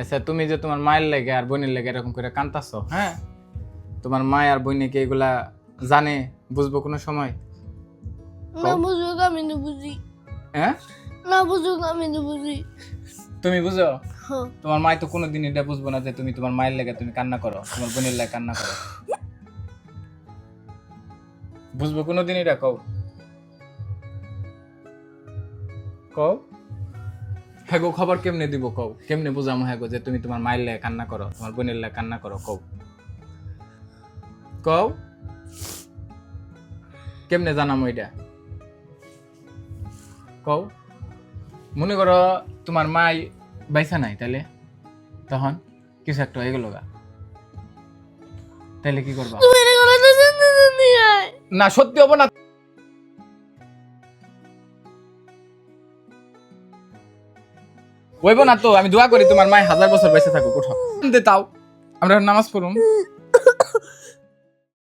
আচ্ছা তুমি যে তোমার মায়ের লেগে আর বোনের লেগে এরকম করে কান্তাছো হ্যাঁ? তোমার মা আর বোনে কি এগুলা জানে বুঝব কোনো সময়? না বুঝুক আমি তো বুঝি। হ্যাঁ? না বুঝুক আমি তো বুঝি। তুমি বুঝো? হ্যাঁ। তোমার মায় তো কোনোদিন এটা বুঝব না যে তুমি তোমার মায়ের লেগে তুমি কান্না করো তোমার বোনের লেগে কান্না করো। বুঝব কোনোদিন এটা কও। কও? হ্যাঁ গো খবর কেমনে দিব কও? কেমনে বুঝামো হ্যাঁ গো যে তুমি তোমার মায়ের লেগে কান্না করো তোমার বোনের লেগে কান্না করো কও? কও? কেমনে জানামো এটা? কও? মনে করো তোমার মাই বাইসা নাই তাহলে তখন কিছু একটা হয়ে গেল গা। তাহলে কি করবা? না সত্যি হব না। হইব না তো, আমি দোয়া করি তোমার মায় হাজার বছর বেঁচে থাকুক, উঠো। তাও আমরা নামাজ পড়ুম।